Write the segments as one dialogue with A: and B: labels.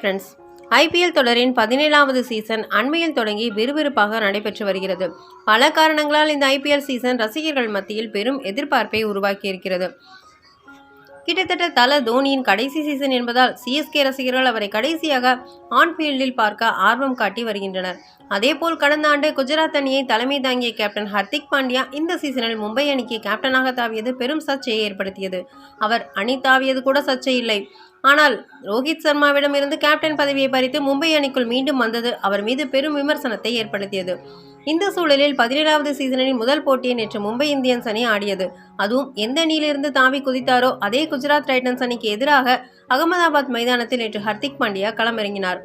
A: Friends IPL தொடரின் பதினேழாவது season அண்மையில் தொடங்கி விறுவிறுப்பாக நடைபெற்று வருகிறது. பல காரணங்களால் இந்த ஐபிஎல் சீசன் ரசிகர்கள் மத்தியில் பெரும் எதிர்பார்ப்பை உருவாக்கியிருக்கிறது. கிட்டத்தட்ட தல தோனியின் கடைசி சீசன் என்பதால் சிஎஸ்கே ரசிகர்கள் அவரை கடைசியாக ஆன்ஃபீல்டில் பார்க்க ஆர்வம் காட்டி வருகின்றனர். அதேபோல் கடந்த ஆண்டு குஜராத் அணியை தலைமை தாங்கிய கேப்டன் ஹர்திக் பாண்டியா இந்த சீசனில் மும்பை அணிக்கு கேப்டனாக தாவியது பெரும் சர்ச்சையை ஏற்படுத்தியது. அவர் அணி தாவியது கூட சர்ச்சை இல்லை. ஆனால் ரோஹித் சர்மாவிடம் இருந்து கேப்டன் பதவியை பறித்து மும்பை அணிக்குள் மீண்டும் வந்தது அவர் மீது பெரும் விமர்சனத்தை ஏற்படுத்தியது. இந்த சூழலில் பதினேழாவது சீசனின் முதல் போட்டியை நேற்று மும்பை இந்தியன்ஸ் அணி ஆடியது. அதுவும் எந்த அணியிலிருந்து தாவி குதித்தாரோ அதே குஜராத் டைட்டன்ஸ் அணிக்கு எதிராக அகமதாபாத் மைதானத்தில் நேற்று ஹர்திக் பாண்டியா களமிறங்கினார்.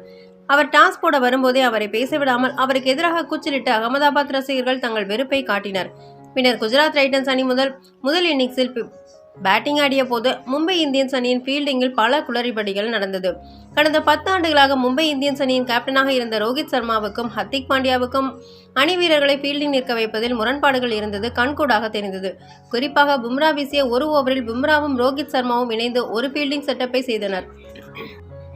A: அவர் டாஸ் போட வரும்போதே அவரை பேசவிடாமல் அவருக்கு எதிராக கூச்சலிட்டு அகமதாபாத் ரசிகர்கள் தங்கள் வெறுப்பை காட்டினர். பின்னர் குஜராத் டைட்டன்ஸ் அணி முதல் முதல் இன்னிங்ஸில் பேட்டிங் ஆடிய போது மும்பை இந்தியன்ஸ் அணியின் ஃபீல்டிங்கில் பல குளறுபடிகள் நடந்தது. கடந்த பத்தாண்டுகளாக மும்பை இந்தியன்ஸ் அணியின் கேப்டனாக இருந்த ரோஹித் சர்மாவுக்கும் ஹர்திக் பாண்டியாவுக்கும் அணி வீரர்களை ஃபீல்டிங் நிற்க வைப்பதில் முரண்பாடுகள் இருந்தது கண்கூடாக தெரிந்தது. குறிப்பாக பும்ரா வீசிய ஒரு ஓவரில் பும்ராவும் ரோஹித் சர்மாவும் இணைந்து ஒரு ஃபீல்டிங் செட்டப்பை செய்தனர்.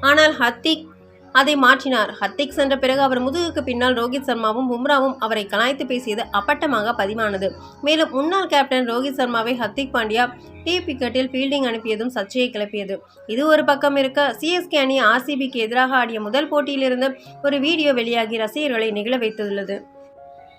A: ஆனால் ஹர்திக் அதை மாற்றினார். ஹர்திக் சென்ற பிறகு அவர் முதுகுக்கு பின்னால் ரோஹித் சர்மாவும் பும்ராவும் அவரை கலாய்த்து பேசியது அப்பட்டமாக பதிவானது. மேலும் முன்னாள் கேப்டன் ரோஹித் சர்மாவை ஹர்திக் பாண்டியா டீ விக்கெட்டில் ஃபீல்டிங் அனுப்பியதும் சர்ச்சையை கிளப்பியது. இது ஒரு பக்கம் இருக்க சிஎஸ்கே அணி ஆர்சிபிக்கு எதிராக ஆடிய முதல் போட்டியிலிருந்து ஒரு வீடியோ வெளியாகி ரசிகர்களை நிகழ வைத்துள்ளது.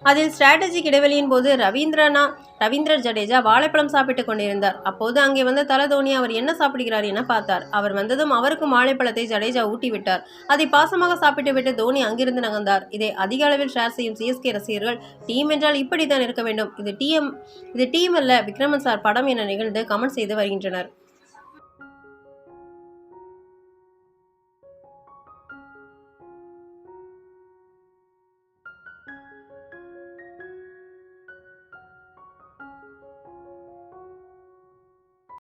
A: அதில் ஸ்ட்ராட்டஜிக் இடைவெளியின் போது ரவீந்திரனா ரவீந்திர ஜடேஜா வாழைப்பழம் சாப்பிட்டுக் கொண்டிருந்தார். அப்போது அங்கே வந்த தல தோனி அவர் என்ன சாப்பிடுகிறார் என பார்த்தார். அவர் வந்ததும் அவருக்கும் வாழைப்பழத்தை ஜடேஜா ஊட்டிவிட்டார் அதை பாசமாக சாப்பிட்டுவிட்டு தோனி அங்கிருந்து நகர்ந்தார். இதை அதிக அளவில் ஷேர் செய்யும் சிஎஸ்கே ரசிகர்கள் டீம் என்றால் இப்படித்தான் இருக்க வேண்டும். இது டீம் இது டீம் அல்ல விக்ரமன் சார் படம் என நிகழ்ந்து கமெண்ட் செய்து வருகின்றனர்.